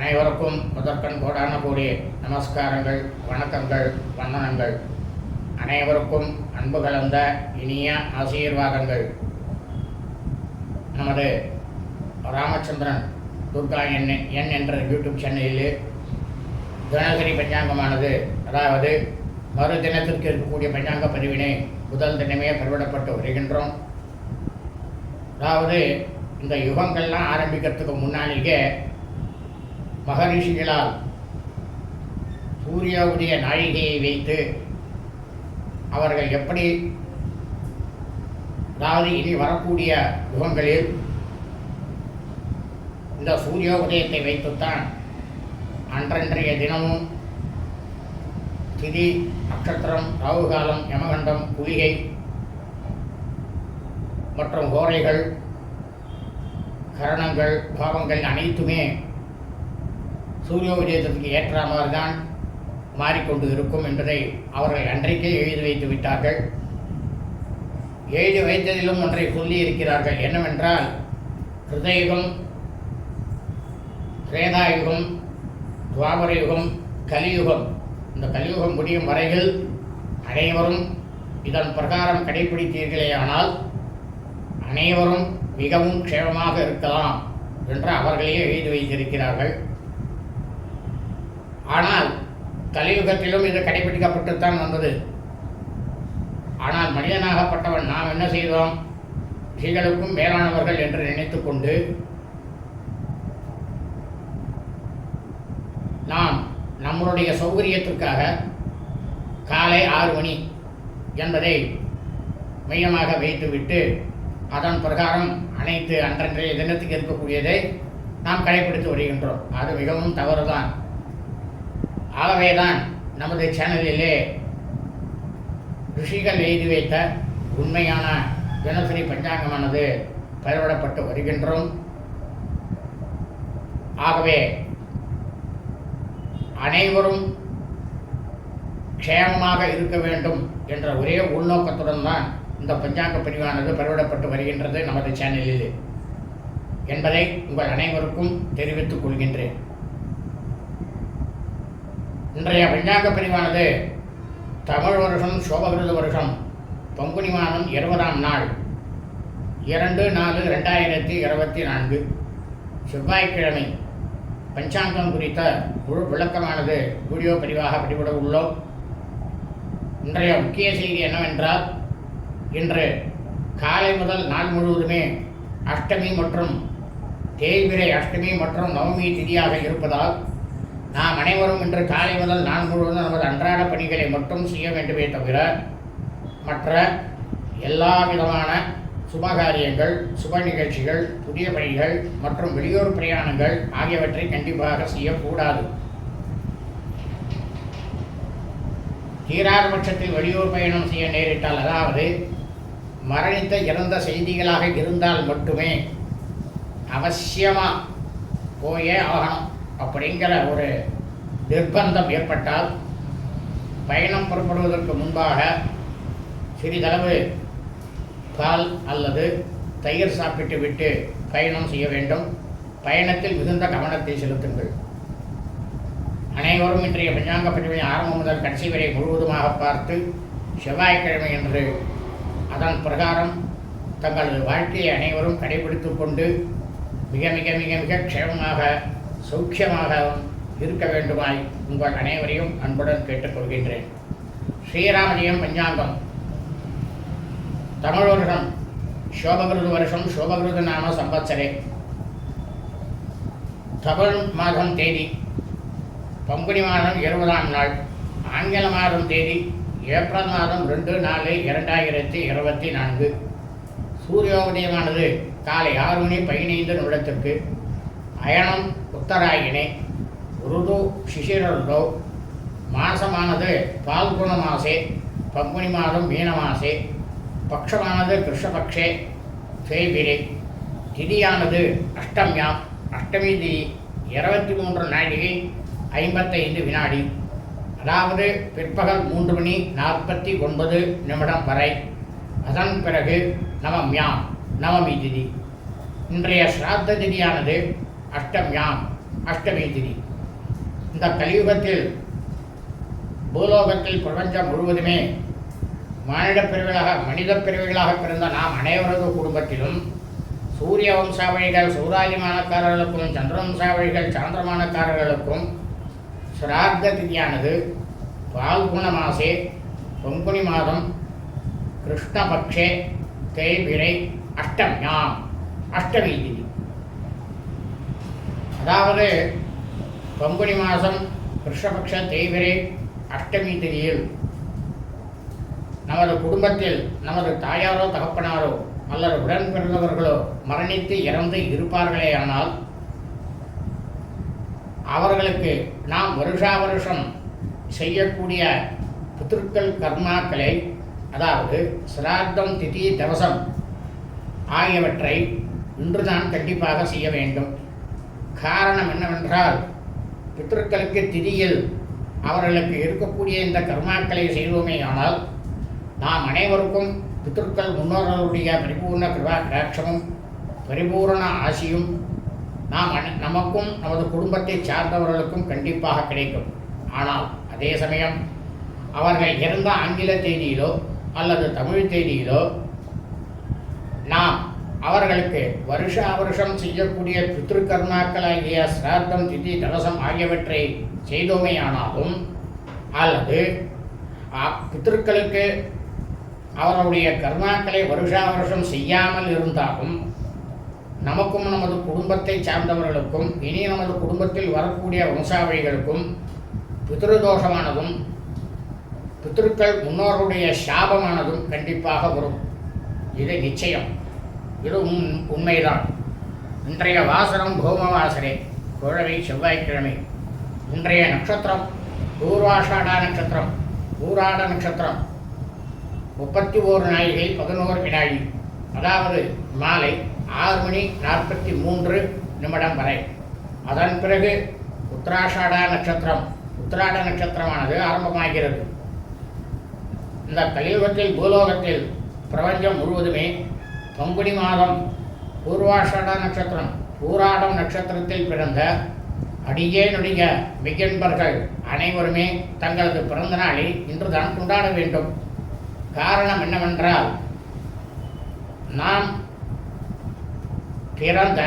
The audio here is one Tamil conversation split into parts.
அனைவருக்கும் முதற்கண் கோடான கூடிய நமஸ்காரங்கள் வணக்கங்கள் வந்தனங்கள். அனைவருக்கும் அன்பு கலந்த இனிய ஆசீர்வாதங்கள். நமது ராமச்சந்திரன் துர்கா என் என் என்ற யூடியூப் சேனலில் தினசரி பஞ்சாங்கமானது அதாவது மறு தினத்திற்கு இருக்கக்கூடிய பஞ்சாங்க பதிவினை முதல் தினமே பெருவிடப்பட்டு வருகின்றோம். அதாவது இந்த யுகங்கள்லாம் ஆரம்பிக்கிறதுக்கு முன்னாலேயே மகரிஷிகளால் சூரிய உதய நாழிகையை வைத்து அவர்கள் எப்படி அதாவது இனி வரக்கூடிய யுகங்களில் இந்த சூரிய உதயத்தை வைத்துத்தான் அன்றன்றைய தினமும் திதி நட்சத்திரம் ராகுகாலம் யமகண்டம் குளிகை மற்றும் கோரைகள் கரணங்கள் பாவங்கள் அனைத்துமே சூரிய உதயத்திற்கு ஏற்ற மாதிரி தான் மாறிக்கொண்டு இருக்கும் என்பதை அவர்கள் அன்றைக்கே எழுதி வைத்து விட்டார்கள். எழுதி வைத்ததிலும் ஒன்றை சொல்லி இருக்கிறார்கள். என்னவென்றால் ஹிருதயுகம் திரேதாயுகம் துவாபர யுகம் கலியுகம். இந்த கலியுகம் முடியும் வரையில் அனைவரும் இதன் பிரகாரம் கடைபிடித்தீர்களே ஆனால் அனைவரும் மிகவும் க்ஷேமமாக இருக்கலாம் என்று அவர்களே எழுதி வைத்திருக்கிறார்கள். ஆனால் கலியுகத்திலும் இது கடைபிடிக்கப்பட்டுத்தான் வந்தது. ஆனால் மனிதனாகப்பட்டவன் நாம் என்ன செய்தோம்? ரிஷிகளுக்கும் மேலானவர்கள் என்று நினைத்துக்கொண்டு நாம் நம்மளுடைய சௌகரியத்திற்காக காலை ஆறு மணி என்பதை மையமாக வைத்துவிட்டு அதன் பிரகாரம் அனைத்து அன்றன்றைய தினத்துக்கு இருக்கக்கூடியதை நாம் கடைபிடித்து வருகின்றோம். அது மிகவும் தவறுதான். ஆகவே தான் நமது சேனலிலே ரிஷிகள் எழுதி வைத்த உண்மையான தினசரி பஞ்சாங்கமானது பரவிடப்பட்டு வருகின்றோம். ஆகவே அனைவரும் க்ஷேமமாக இருக்க வேண்டும் என்ற ஒரே உள்நோக்கத்துடன் தான் இந்த பஞ்சாங்க பிரிவானது பரவிடப்பட்டு வருகின்றது நமது சேனலில். என்பதை உங்கள் அனைவருக்கும் தெரிவித்துக் கொள்கின்றேன். இன்றைய பஞ்சாங்க பிரிவானது தமிழ் வருஷம் சோபகிருத வருஷம் பங்குனி மாதம் இருபதாம் நாள் இரண்டு நாலு ரெண்டாயிரத்தி இருபத்தி நான்கு செவ்வாய்க்கிழமை. பஞ்சாங்கம் குறித்த முழு விளக்கமானது வீடியோ பதிவாக பதிவிட உள்ளோம். இன்றைய முக்கிய செய்தி என்னவென்றால் இன்று காலை முதல் நாள் முழுவதுமே அஷ்டமி மற்றும் தேய்பிரை அஷ்டமி மற்றும் நவமி திதியாக இருப்பதால் நாம் அனைவரும் இன்று காலை முதல் நான் முழுவதும் நமது அன்றாட பணிகளை மட்டும் செய்ய வேண்டுமே தவிர மற்ற எல்லா விதமான சுபகாரியங்கள் சுப நிகழ்ச்சிகள் புதிய பணிகள் மற்றும் வெளியூர் பிரயாணங்கள் ஆகியவற்றை கண்டிப்பாக செய்யக்கூடாது. தீராத பட்சத்தில் வெளியூர் பயணம் செய்ய நேரிட்டால் அதாவது மரணித்த இறந்த செய்திகளாக இருந்தால் மட்டுமே அவசியமாக போயே ஆகணும். அப்படிங்கிற ஒரு நிர்பந்தம் ஏற்பட்டால் பயணம் புறப்படுவதற்கு முன்பாக சிறிதளவு பால் அல்லது தயிர் சாப்பிட்டு விட்டு பயணம் செய்ய வேண்டும். பயணத்தில் மிகுந்த கவனத்தை செலுத்துங்கள். அனைவரும் இன்றைய பஞ்சாங்க பதிவினை ஆரம்பம் முதல் கடைசி வரை முழுவதுமாக பார்த்து செவ்வாய்க்கிழமை என்று அதன் பிரகாரம் தங்களது வாழ்க்கையை அனைவரும் கடைபிடித்து கொண்டு மிக மிக மிக மிக க்ஷேமமாக சௌக்கியமாக இருக்க வேண்டுமாய் உங்கள் அனைவரையும் அன்புடன் கேட்டுக்கொள்கின்றேன். ஸ்ரீராமஜயம் பஞ்சாங்கம். தமிழ் வருஷம் சோபகிருது வருஷம் சோபகிருது நாம சம்பத்சரே தமிழ் மாதம் தேதி பங்குனி மாதம் இருபதாம் நாள். ஆங்கில மாதம் தேதி ஏப்ரல் மாதம் ரெண்டு நாலு இரண்டாயிரத்தி இருபத்தி நான்கு. சூரியோதயமானது காலை ஆறு மணி பதினைந்து நிமிடத்திற்கு. அயனம் உத்தராயணே ருது சிசிரண்டோ மாசமானது பால்குண மாசே பங்குனி மாதம் மீன மாசே பக்ஷமானது கிருஷ்ணபக்ஷே தேய்பிரே. திதியானது அஷ்டமியாம் அஷ்டமி திதி இருபத்தி மூன்று நாழிகை ஐம்பத்தைந்து வினாடி. அதாவது பிற்பகல் மூன்று மணி நாற்பத்தி ஒன்பது நிமிடம் வரை. அதன் பிறகு நவம்யாம் நவமி திதி. இன்றைய ஸ்ராத்த திதியானது அஷ்டம்யாம் அஷ்டமி திதி. இந்த கலியுகத்தில் பூலோகத்தில் பிரபஞ்சம் முழுவதுமே மானிட பிரிவுகளாக மனித பிரிவுகளாக பிறந்த நாம் அனைவரது குடும்பத்திலும் சூரிய வம்சாவழிகள் சூராதிமானக்காரர்களுக்கும் சந்திரவம்சாவழிகள் சாந்திரமானக்காரர்களுக்கும் சிரார்த்த திதியானது பால்குண மாசே பங்குனி மாதம் கிருஷ்ணபக்ஷே தேய்பிரை அஷ்டம்யாம் அஷ்டமி திதி. அதாவது பங்குனி மாதம் கிருஷ்ணபக்ஷ தேய்பிரை அஷ்டமி திதியில் நமது குடும்பத்தில் நமது தாயாரோ தகப்பனாரோ அல்லது உடன் பிறந்தவர்களோ மரணித்து இறந்து இருப்பார்களேயானால் அவர்களுக்கு நாம் வருஷா வருஷம் செய்யக்கூடிய பித்திருக்கள் கர்மாக்களை அதாவது சிரார்த்தம் திதி தவசம் ஆகியவற்றை இன்றுதான் கண்டிப்பாக செய்ய வேண்டும். காரணம் என்னவென்றால் பித்திருக்களுக்கு திதியில் அவர்களுக்கு இருக்கக்கூடிய இந்த கர்மாக்களை ஆனால் நாம் அனைவருக்கும் பித்திருக்கள் முன்னோர்களுடைய பரிபூர்ண கிருபா கடாட்சமும் பரிபூரண ஆசியும் நாம் அனை நமக்கும் நமது குடும்பத்தை சார்ந்தவர்களுக்கும் கண்டிப்பாக கிடைக்கும். ஆனால் அதே சமயம் அவர்கள் இறந்த ஆங்கில தேதியிலோ அல்லது தமிழ் தேதியிலோ அவர்களுக்கு வருஷ வருஷம் செய்யக்கூடிய பித்ருக்கர்மாக்களாகிய சிரார்த்தம் திதி தவசம் ஆகியவற்றை செய்தோமேயானாலும் அல்லது பித்ருக்களுக்கு அவர்களுடைய கர்மாக்களை வருஷா வருஷம் செய்யாமல் இருந்தாலும் நமக்கும் நமது குடும்பத்தை சார்ந்தவர்களுக்கும் இனி நமது குடும்பத்தில் வரக்கூடிய வம்சாவழிகளுக்கும் பித்ருதோஷமானதும் பித்ருக்கள் முன்னோருடைய சாபமானதும் கண்டிப்பாக வரும். இது நிச்சயம். இது உண் உண்மைதான். இன்றைய வாசனம் பௌமவாசரே குழவை செவ்வாய்க்கிழமை. இன்றைய நட்சத்திரம் பூர்வாஷாடா நட்சத்திரம் பூராட நட்சத்திரம். முப்பத்தி ஓரு நாழிகை பதினோரு வினாடி அதாவது மாலை ஆறு மணி நாற்பத்தி மூன்று நிமிடம் வரை. அதன் பிறகு உத்தராஷாடா நட்சத்திரம் உத்திராட நட்சத்திரமானது ஆரம்பமாகிறது. இந்த கலியுகத்தில் பூலோகத்தில் பிரபஞ்சம் முழுவதுமே பங்குனி மாதம் பூர்வாஷட நட்சத்திரம் பூராடம் நட்சத்திரத்தில் பிறந்த அடியேனுடைய மிகன்பர்கள் அனைவருமே தங்களது பிறந்த நாளை இன்றுதான் கொண்டாட வேண்டும். காரணம் என்னவென்றால் நாம் பிறந்த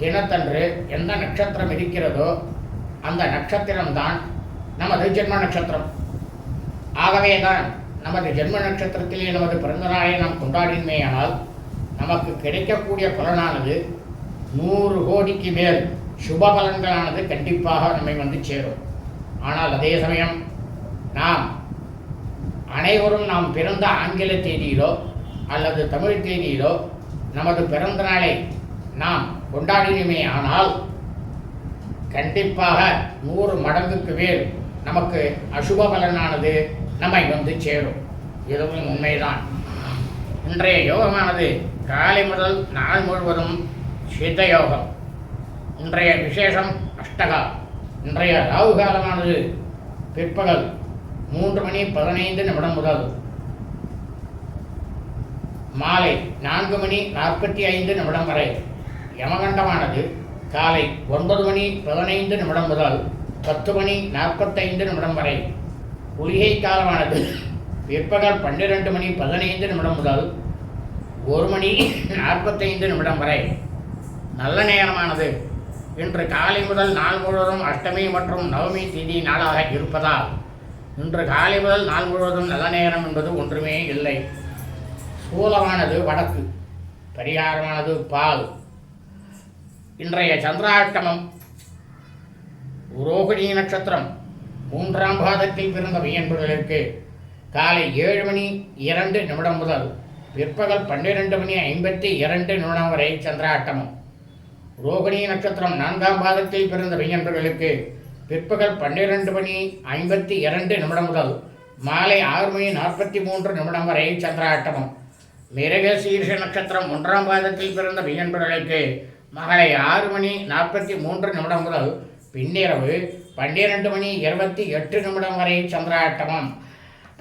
தினத்தன்று எந்த நட்சத்திரம் இருக்கிறதோ அந்த நட்சத்திரம்தான் நமது ஜென்ம நட்சத்திரம். ஆகவே தான் நமது ஜென்ம நட்சத்திரத்திலே நமது பிறந்த நாளை நாம் கொண்டாடினமேயானால் நமக்கு கிடைக்கக்கூடிய பலனானது நூறு கோடிக்கு மேல் சுப பலன்களானது கண்டிப்பாக நம்மை வந்து சேரும். ஆனால் அதே சமயம் நாம் அனைவரும் நாம் பிறந்த ஆங்கில தேதியிலோ அல்லது தமிழ் தேதியிலோ நமது பிறந்த நாளை நாம் கொண்டாடினுமே ஆனால் கண்டிப்பாக நூறு மடங்குக்கு மேல் நமக்கு அசுப பலனானது நம்மை வந்து சேரும். இதுவும் உண்மைதான். இன்றைய யோகமானது காலை முதல் நாள் முழுவதும் சித்தயோகம் இன்றைய விசேஷம் அஷ்டகா. இன்றைய ராகு காலமானது பிற்பகல் மூன்று மணி பதினைந்து நிமிடம் முதல். மாலை நான்கு மணி நாற்பத்தி ஐந்து நிமிடம் வரை. யமகண்டமானது காலை ஒன்பது மணி பதினைந்து நிமிடம் முதல் பத்து மணி நாற்பத்தைந்து நிமிடம் வரை. குளிகை காலமானது பிற்பகல் பன்னிரெண்டு மணி பதினைந்து நிமிடம் முதல் ஒரு மணி நாற்பத்தைந்து நிமிடம் வரை நல்ல நேரமானது. இன்று காலை முதல் நாள் முழுவதும் அஷ்டமி மற்றும் நவமி திதி நாளாக இருப்பதால் இன்று காலை முதல் நாள் முழுவதும் நல்ல நேரம் என்பது ஒன்றுமே இல்லை. சூலமானது வடக்கு பரிகாரமானது பால். இன்றைய சந்திராஷ்டமம் ரோகிணி நட்சத்திரம் மூன்றாம் பாதத்தில் பிறந்த மையன்பர்களுக்கு காலை ஏழு மணி இரண்டு நிமிடம் முதல் பிற்பகல் பன்னிரெண்டு மணி ஐம்பத்தி இரண்டு நிமிடம் வரை சந்திராட்டமம். ரோகிணி நட்சத்திரம் நான்காம் பாதத்தில் பிறந்த மெய்யன்பர்களுக்கு பிற்பகல் பன்னிரெண்டு மணி ஐம்பத்தி இரண்டு நிமிடம் முதல் மாலை ஆறு மணி நாற்பத்தி மூன்று நிமிடம் வரை சந்திராட்டமம். மிருக சீர்ஷ நட்சத்திரம் ஒன்றாம் பாதத்தில் பிறந்த மெய்யன்பர்களுக்கு மாலை ஆறு மணி நாற்பத்தி மூன்று நிமிடம் முதல் பின்னிரவு பன்னிரண்டு மணி இருபத்தி எட்டு நிமிடம் வரை சந்திராட்டமம்.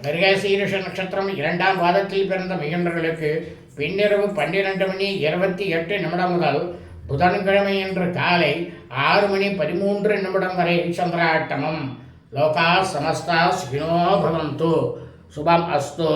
மிருகசீரிஷ நட்சத்திரம் இரண்டாம் வாதத்தில் பிறந்த மெய்யன்பர்களுக்கு பின்னிரவு பன்னிரண்டு மணி இருபத்தி எட்டு நிமிடம் முதல் புதன்கிழமை என்று காலை ஆறு மணி பதிமூன்று நிமிடம் வரை சந்திராட்டமம். லோகா சமஸ்தா சுகினோ பவந்து. சுபம் அஸ்து.